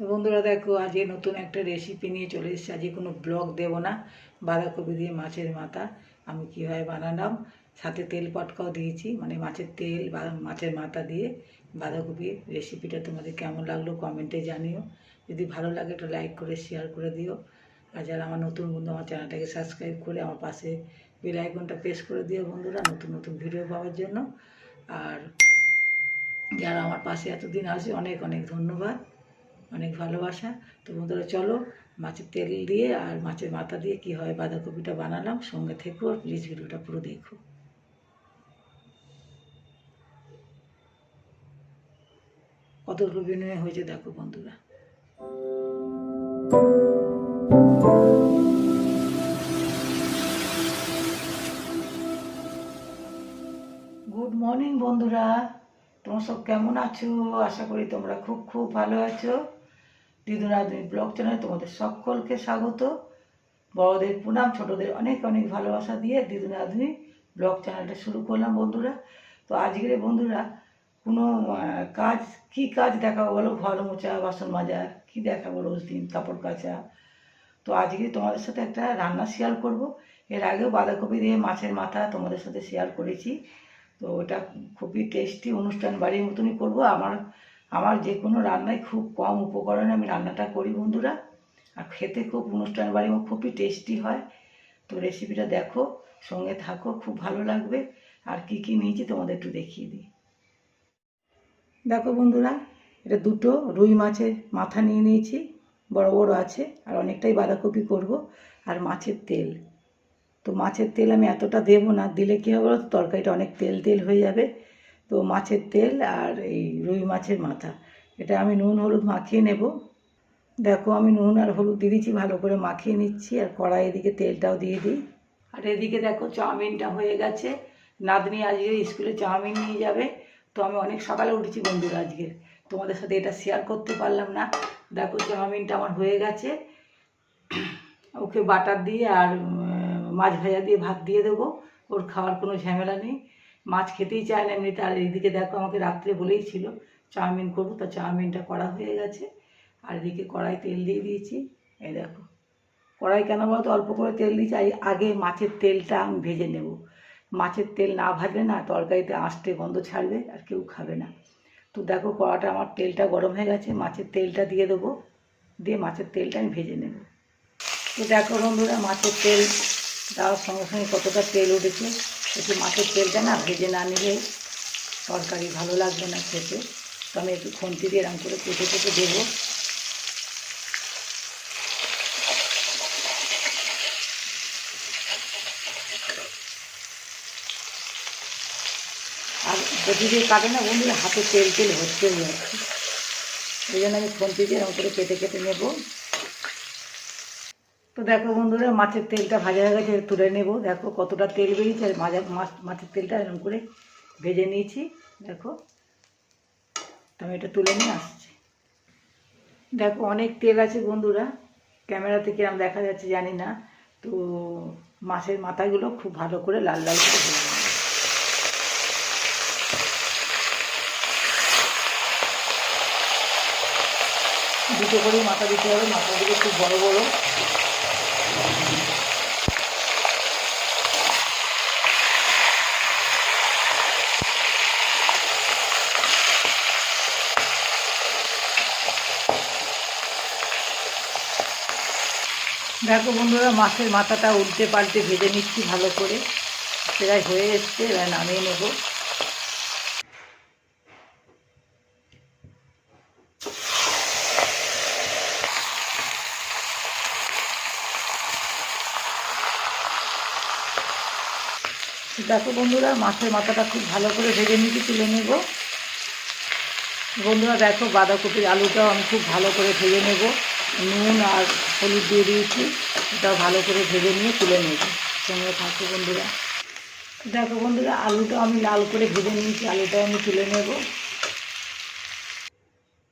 তো বন্ধুরা দেখো, আজকে নতুন একটা রেসিপি নিয়ে চলে এসেছি। আজকে কোনো ব্লগ দেবো না। বাঁধাকপি দিয়ে মাছের মাথা। আমি কীভাবে বানালাম, সাথে তেল পটকাও দিয়েছি। মানে মাছের তেল বা মাছের মাথা দিয়ে বাঁধাকপির রেসিপিটা তোমাদের কেমন লাগল কমেন্টে জানিও। যদি ভালো লাগে একটু লাইক করে শেয়ার করে দিও। আর যারা আমার নতুন বন্ধু, আমার চ্যানেলটাকে সাবস্ক্রাইব করে আমার পাশে বেল আইকনটা প্রেস করে দিও বন্ধুরা, নতুন নতুন ভিডিও পাওয়ার জন্য। আর যারা আমার পাশে এতদিন আসে অনেক অনেক ধন্যবাদ। অনেক ভালোবাসা। তো বন্ধুরা, চলো মাছের তেল দিয়ে আর মাছের মাথা দিয়ে কি হয় বাঁধাকপিটা বানালাম। সঙ্গে থেকো আর প্লিজ ভিডিওটা পুরো দেখো। কত বিনিময় হয়েছে দেখো বন্ধুরা। গুড মর্নিং বন্ধুরা। তোমরা সব কেমন আছো? আশা করি তোমরা খুব খুব ভালো আছো। দিদুন আদমি ব্লগ চ্যানেলে তোমাদের সকলকে স্বাগত। বড়দের প্রণাম, ছোটদের অনেক অনেক ভালোবাসা দিয়ে দিদুন আদমি ব্লগ চ্যানেলটা শুরু করলাম বন্ধুরা। তো আজকের বন্ধুরা, কোনো কাজ, কি কাজ দেখাবো বলো? ঘর মোছা, বাসন মাজা, কি দেখাবো রোজ দিন? কাপড় কাচা। তো আজকে তোমাদের সাথে একটা রান্না শেয়ার করব। এর আগেও বাঁধাকপি দিয়ে মাছের মাথা তোমাদের সাথে শেয়ার করেছি। তো ওটা খুবই টেস্টি অনুষ্ঠান বাড়ির মতনই করব। আমার আমার যে কোনো রান্নায় খুব কম উপকরণে আমি রান্নাটা করি বন্ধুরা। আর খেতে খুব অনুষ্ঠান বাড়ি খুবই টেস্টি হয়। তো রেসিপিটা দেখো, সঙ্গে থাকো, খুব ভালো লাগবে। আর কি কি নিয়েছি তোমাদের একটু দেখিয়ে দিই। দেখো বন্ধুরা, এটা দুটো রুই মাছের মাথা নিয়ে নিয়েছি, বড় বড় আছে, আর অনেকটাই বাঁধাকপি করব, আর মাছের তেল। তো মাছের তেল আমি এতটা দেবো না, দিলে কী হবে তরকারিটা অনেক তেল তেল হয়ে যাবে। তো মাছের তেল আর এই রুই মাছের মাথা। এটা আমি নুন, হলুদ মাখিয়ে নেব। দেখো আমি নুন আর হলুদ দিয়ে দিচ্ছি, ভালো করে মাখিয়ে নিচ্ছি আর কড়াই এদিকে তেলটাও দিয়ে দিই। আর এদিকে দেখো চাউমিনটা হয়ে গেছে। নাতনি আজকে স্কুলে চাউমিন নিয়ে যাবে। তো আমি অনেক সকালে উঠেছি বন্ধুরা আজকে। তোমাদের সাথে এটা শেয়ার করতে পারলাম না। দেখো চাউমিনটা আমার হয়ে গেছে। ওকে বাটার দিয়ে আর মাছ ভাজা দিয়ে ভাত দিয়ে দেবো। ওর খাওয়ার কোনো ঝামেলা নেই। মাছ খেতেই চায় না এমনিতে আর এইদিকে দেখো আমাকে রাত্রে বলেই ছিল, চাউমিন করব। তো চাউমিনটা করা হয়ে গেছে। আর এদিকে কড়াই তেল দিয়ে দিয়েছি। এই দেখো। কড়াই কেন বলতো? অল্প করে তেল দিয়েছি। আগে মাছের তেলটা আমি ভেজে নেব। মাছের তেল না ভাজলে না তরকারিতে আঁশটে গন্ধ ছাড়বে আর কেউ খাবে না। তো দেখো কড়াটা আমার তেলটা গরম হয়ে গেছে। মাছের তেলটা দিয়ে দেবো। দিয়ে মাছের তেলটা আমি ভেজে নেব। তো দেখো বন্ধুরা, মাছের তেল দেওয়ার সঙ্গে সঙ্গে কতটা তেল উঠেছে। একটু মাছের তেলটা না ভেজে না নিলে তরকারি ভালো লাগবে না খেতে। তো আমি একটু খুন্তি দিয়ে এরকম করে কেটে কেটে দেবো। আর যদি দিয়ে কাটে না, বন্ধুরা, হাতে তেল তেল হচ্ছে এই জন্য আমি খুন্তি দিয়ে এরকম করে কেটে কেটে নেব। তো দেখো বন্ধুরা, মাছের তেলটা ভাজা হয়ে গেছে, তুলে নেব। দেখো কতটা তেল বেরিয়েছে, আর মাছ মাছের তেলটা এরকম করে ভেজে নিয়েছি। দেখো তো আমি এটা তুলে নিয়ে আসছি। দেখো, অনেক তেল আছে বন্ধুরা। ক্যামেরাতে কিরম দেখা যাচ্ছে, জানি না। তো মাছের মাথাগুলো খুব ভালো করে লাল লাল করে ভেজে দুটো করেই মাথা দিতে হবে, মাথাগুলো খুব বড় বড়। দেখো বন্ধুরা, মাছের মাথাটা উল্টে পাল্টে ভেজে নিচ্ছি ভালো করে। প্রায় হয়ে এসছে, এবার নামিয়ে নেব। দেখো বন্ধুরা, মাছের মাথাটা খুব ভালো করে ভেজে নিতে তুলে নেব। বন্ধুরা, দেখো বাঁধাকপির আলুটাও আমি খুব ভালো করে ভেজে নেব। নুন আর হলুদ দিয়ে দিয়েছি। এটাও ভালো করে ভেজে নিয়ে তুলে নেব। সঙ্গে থাকো বন্ধুরা? দেখো বন্ধুরা, আলুটা আমি লাল করে ভেজে নিয়েছি। আলুটাও আমি তুলে নেব।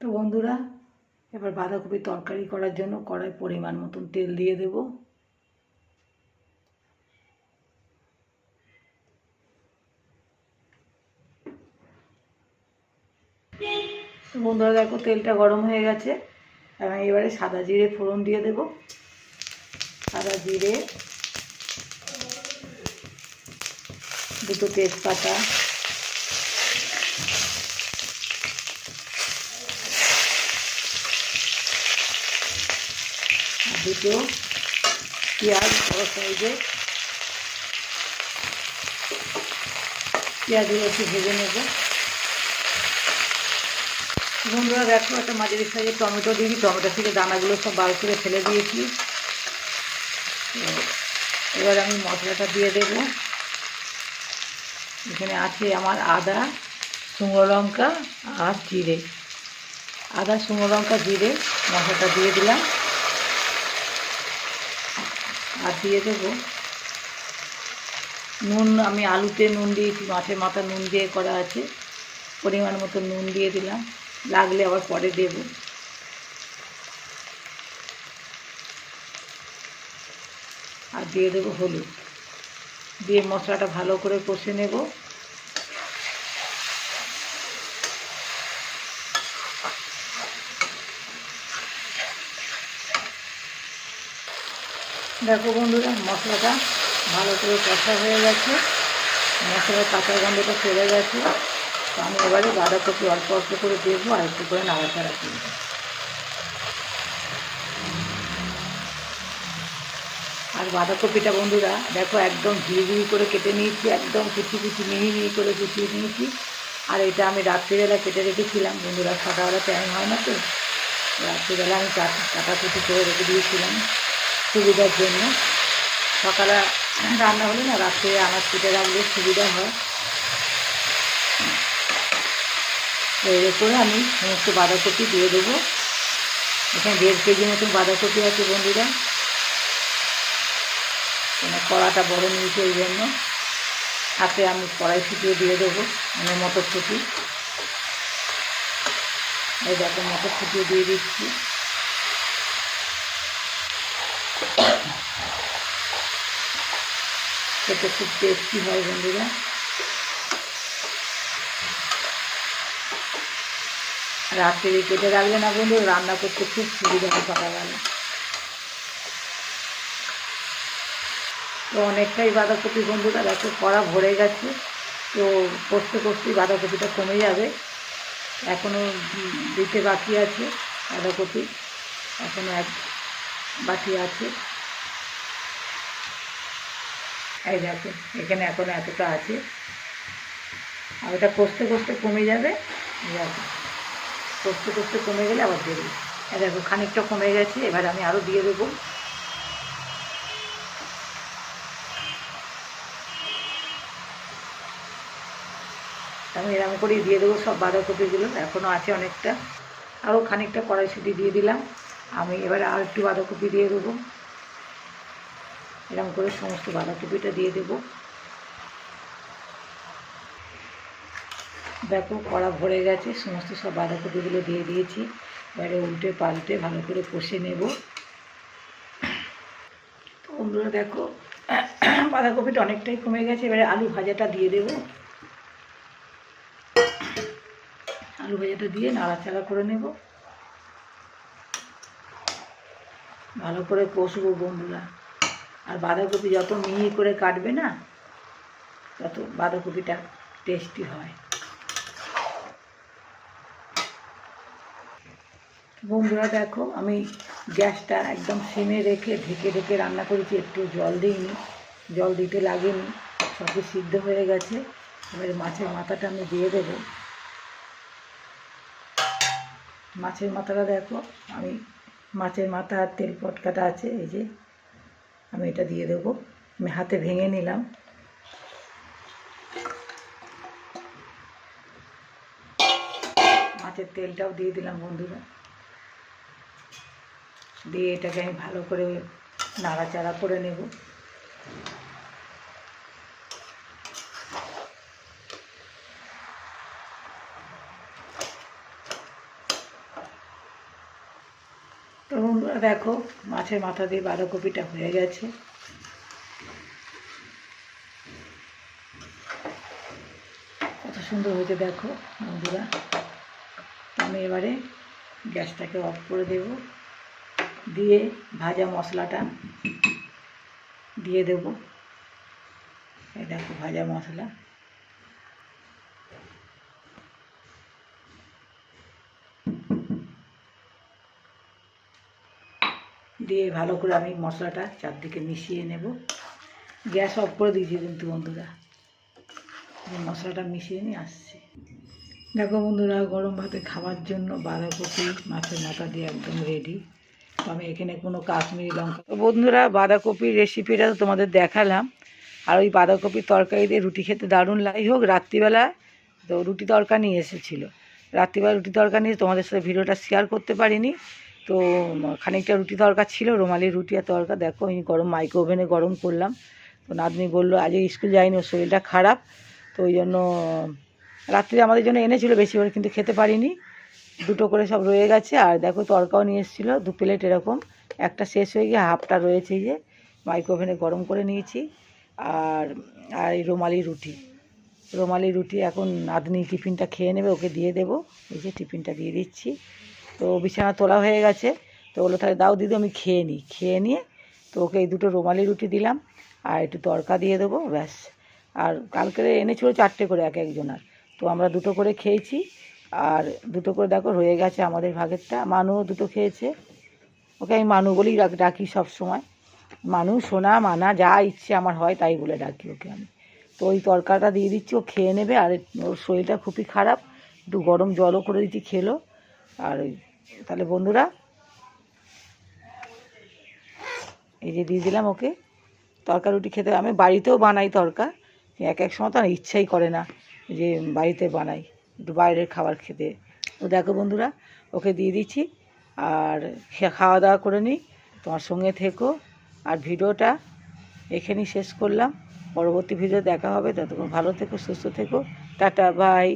তো বন্ধুরা, এবার বাঁধাকপির তরকারি করার জন্য কড়াই পরিমাণ মতন তেল দিয়ে দেবো। বন্ধুরা, দেখো তেলটা গরম হয়ে গেছে। এবারে সাদা জিরে ফোড়ন দিয়ে দেব। সাদা জিরে, দুটো তেজপাতা দুটো পেঁয়াজ, বড় সাইজে পেঁয়াজগুলো একটু ভেজে নেব। বন্ধুরা দেখো, একটা মাঝারি সাইজের টমেটো দিয়েছি টমেটো থেকে দানাগুলো সব বার করে ফেলে দিয়েছি। এবার আমি মশলাটা দিয়ে দেব। এখানে আছে আমার আদা, শুকনো লঙ্কা আর জিরে। আদা, শুকনো লঙ্কা, জিরে মশলাটা দিয়ে দিলাম। আর দিয়ে দেবো নুন। আমি আলুতে নুন দিয়েছি, মাছের মাথা নুন দিয়ে করা আছে। পরিমাণ মতো নুন দিয়ে দিলাম। লাগলে আবার পরে দেব। আর দিয়ে দেবো হলুদ। দিয়ে মশলাটা ভালো করে কষে নেব। দেখো বন্ধুরা, মশলাটা ভালো করে কষা হয়ে গেছে। মশলার কাঁচা গন্ধটা চলে গেছে। তো আমি এবারে বাঁধাকপি অল্প অল্প করে দেবো আর একটু করে নাড়াচাড়া করব আর বাঁধাকপিটা বন্ধুরা, দেখো একদম ঝিরি ঝিরি করে কেটে নিয়েছি, একদম কুচি কুচি, মিহি মিহি করে কুচিয়ে নিয়েছি। আর এটা আমি রাত্রিবেলা কেটে রেখেছিলাম, বন্ধুরা সকালবেলা টাইম হয় না তো। রাত্রিবেলা আমি কাটা কুচি করে রেখে দিয়েছিলাম সুবিধার জন্য। সকালে রান্না হলে না রাত্রে আনাজ কেটে রাখলে সুবিধা হয়। এর করে আমি সমস্ত বাঁধাকপি দিয়ে দেবো। এখানে দেড় কেজি মতন বাঁধাকপি আছে বন্ধুরা। কড়াটা বড় নিয়েছি ওই জন্য। হাতে আমি কড়াই ফুটিয়ে দিয়ে দেবো মানে মটরশুঁটি। এই দেখো মটরশুঁটিও দিয়ে দিচ্ছি। খেতে খুব টেস্টি হয় বন্ধুরা। রাত্রে কেটে রাখলে না বন্ধু, রান্না করতে খুব সুবিধা হয় সকালবেলা। তো অনেকটাই বাঁধাকপি বন্ধুরা দেখো কড়া ভরে গেছে, তো কষতে কষতেই বাঁধাকপিটা কমে যাবে। এখনও দিতে বাকি আছে বাঁধাকপি এখনও এক বাকি আছে। এই দেখো, এখানে এখনও এতটা আছে। আর ওটা কষতে কষতে কমে যাবে। দেখো। কষতে কষতে কমে গেলে আবার দিয়ে দেবো। দেখো, খানিকটা কমে গেছে, এবার আমি আরও দিয়ে দেবো। আমি এরকম করেই দিয়ে দেবো সব বাঁধাকপিগুলো এখনও আছে অনেকটা। আরও খানিকটা কড়াইশুটি দিয়ে দিলাম। আমি এবারে আর একটু বাঁধাকপি দিয়ে দেবো। এরকম করে সমস্ত বাঁধাকপিটা দিয়ে দেবো। দেখো, কড়া ভরে গেছে, সমস্ত সব বাঁধাকপিগুলো দিয়ে দিয়েছি। এবারে উল্টে পাল্টে ভালো করে কষে নেব। তো বন্ধুরা দেখো, বাঁধাকপিটা অনেকটাই কমে গেছে, এবারে আলু ভাজাটা দিয়ে দেবো। আলু ভাজাটা দিয়ে নাড়াচাড়া করে নেব। ভালো করে কষবো বন্ধুরা। আর বাঁধাকপি যত মিহি করে কাটবে না, তত বাঁধাকপিটা টেস্টি হয়। বন্ধুরা দেখো, আমি গ্যাসটা একদম সিমে রেখে ঢেকে ঢেকে রান্না করেছি, একটু জল দিইনি, জল দিতে লাগেনি, সবই সিদ্ধ হয়ে গেছে। এবারে মাছের মাথাটা আমি দিয়ে দেবো। মাছের মাথাটা দেখো, আমি মাছের মাথা আর তেল পটকাটা আছে, এই যে আমি এটা দিয়ে দেবো। আমি হাতে ভেঙে নিলাম। মাছের তেলটাও দিয়ে দিলাম বন্ধুরা। দিয়ে এটাকে আমি ভালো করে নাড়াচাড়া করে নেব। তো দেখো, মাছের মাথা দিয়ে বাঁধাকপিটা হয়ে গেছে। কত সুন্দর হয়েছে দেখো বন্ধুরা। আমি এবারে গ্যাসটাকে অফ করে দেব। দিয়ে ভাজা মশলাটা দিয়ে দেব। এই দেখো ভাজা মশলা। দিয়ে ভালো করে আমি মশলাটা চারদিকে মিশিয়ে নেব। গ্যাস অফ করে দিয়েছি কিন্তু বন্ধুরা। মশলাটা মিশিয়ে নিয়ে আসছি। দেখো বন্ধুরা, গরম ভাতে খাওয়ার জন্য বাঁধাকপি, মাছের মাথা দিয়ে একদম রেডি আমি এখানে কোনো কাশ্মীরি লঙ্কা তো বন্ধুরা, বাঁধাকপির রেসিপিটা তোমাদের দেখালাম। আর ওই বাঁধাকপির তরকারি দিয়ে রুটি খেতে দারুণ লাগে হোক। রাত্রিবেলা তো রুটি তরকা নিয়ে এসেছিল। রাত্রিবেলা রুটি তরকা নিয়ে তোমাদের সাথে ভিডিওটা শেয়ার করতে পারিনি। তো খানিকটা রুটি তরকা ছিল রুমালি রুটি আর তরকা। দেখো আমি গরম মাইক্রো ওভেনে গরম করলাম। তো নাতনি বলল, আজকে স্কুল যায়নি ওর শরীরটা খারাপ। তো ওই জন্য রাত্রে আমাদের জন্য এনেছিল, বেশি করে কিন্তু খেতে পারিনি। দুটো করে সব রয়ে গেছে, আর দেখো তরকাও নিয়ে এসেছিল, দু প্লেট এরকম। একটা শেষ হয়ে গিয়ে হাফটা রয়েছে যে মাইক্রো ওভেনে গরম করে নিয়েছি। আর আর এই রুমালি রুটি। রুমালি রুটি এখন নাতনি টিফিনটা খেয়ে নেবে, ওকে দিয়ে দেবো। এই যে টিফিনটা দিয়ে দিচ্ছি। তো বিছানা তোলা হয়ে গেছে। তো বলল, তাহলে দাও দিদি, আমি খেয়ে নিই। খেয়ে নিয়ে তো ওকে এই দুটো রুমালি রুটি দিলাম, আর একটু তড়কা দিয়ে দেবো, ব্যাস। আর কালকে এনেছিল চারটে করে এক একজনার। তো আমরা দুটো করে খেয়েছি। আর দুটো করে দেখো, রয়ে গেছে আমাদের ভাগেরটা। মানুও দুটো খেয়েছে। ওকে আমি মানু বলেই ডাক- সব সময়। মানু, সোনা, মানা, যা ইচ্ছে আমার হয় তাই বলে ডাকি ওকে আমি। তো ওই তরকাটা দিয়ে দিচ্ছি, ও খেয়ে নেবে। আর ওর শরীরটা খুবই খারাপ। একটু গরম জলও করে দিচ্ছি, খেলো। আর তাহলে বন্ধুরা, এই যে দিয়ে দিলাম ওকে। তরকা রুটি খেতে আমি বাড়িতেও বানাই তরকা। এক এক সময় তো ইচ্ছাই করে না যে বাড়িতে বানাই। একটু বাইরের খাবার খেতে। তো দেখো বন্ধুরা, ওকে দিয়ে দিচ্ছি। আর খাওয়া দাওয়া করে নিই। তোমার সঙ্গে থেকো। আর ভিডিওটা এখানেই শেষ করলাম। পরবর্তী ভিডিও দেখা হবে। ততক্ষণ ভালো থেকো, সুস্থ থেকো। টাটা, বাই।